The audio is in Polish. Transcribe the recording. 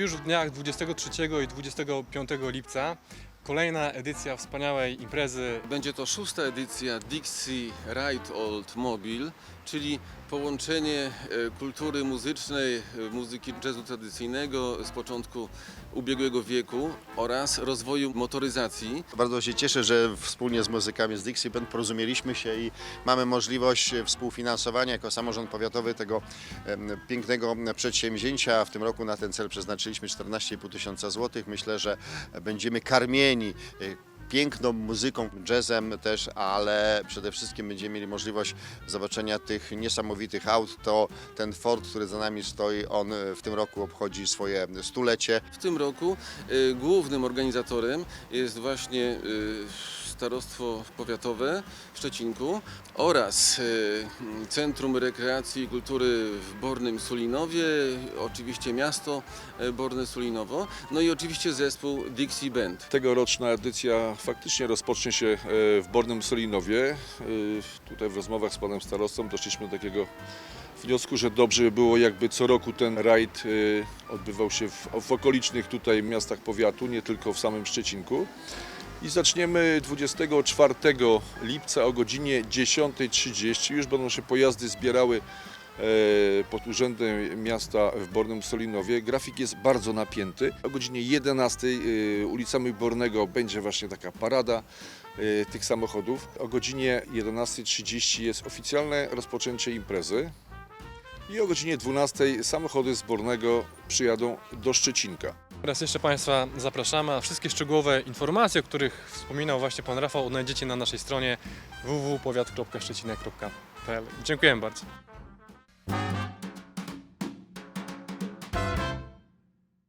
już w dniach 23 i 25 lipca kolejna edycja wspaniałej imprezy Będzie to szósta edycja Dixie Ride Old Mobile, czyli połączenie e, kultury muzycznej, e, muzyki jazzu tradycyjnego z początku ubiegłego wieku oraz rozwoju motoryzacji. Bardzo się cieszę, że wspólnie z muzykami z Dixie Band porozumieliśmy się i mamy możliwość współfinansowania jako samorząd powiatowy tego pięknego przedsięwzięcia. W tym roku na ten cel przeznaczyliśmy 14,5 tysiąca złotych. Myślę, że będziemy karmieni e, piękną muzyką, jazzem też, ale przede wszystkim będziemy mieli możliwość zobaczenia tych niesamowitych aut. To ten Ford, który za nami stoi, on e, w tym roku obchodzi swoje stulecie. W tym roku e, głównym organizatorem jest właśnie e, Starostwo Powiatowe w Szczecinku oraz e, Centrum Rekreacji i Kultury w Bornym Sulinowie, oczywiście miasto e, Borne Sulinowo, no i oczywiście zespół Dixie Band. Tegoroczna edycja faktycznie rozpocznie się e, w Bornym Solinowie. E, Tutaj w rozmowach z panem starostą doszliśmy do takiego wniosku, że dobrze by było jakby co roku ten rajd e, odbywał się w, w okolicznych tutaj miastach powiatu, nie tylko w samym Szczecinku. I zaczniemy 24 lipca o godzinie 10.30. Już będą się pojazdy zbierały e, pod Urzędem Miasta w Bornym Solinowie. Grafik jest bardzo napięty. O godzinie 11 e, ulicami Bornego będzie właśnie taka parada e, tych samochodów. O godzinie 11.30 jest oficjalne rozpoczęcie imprezy. I o godzinie 12 samochody z Bornego przyjadą do Szczecinka. Raz jeszcze Państwa zapraszamy, a wszystkie szczegółowe informacje, o których wspominał właśnie Pan Rafał, odnajdziecie na naszej stronie www.powiat.szczecinek.pl. Dziękuję bardzo.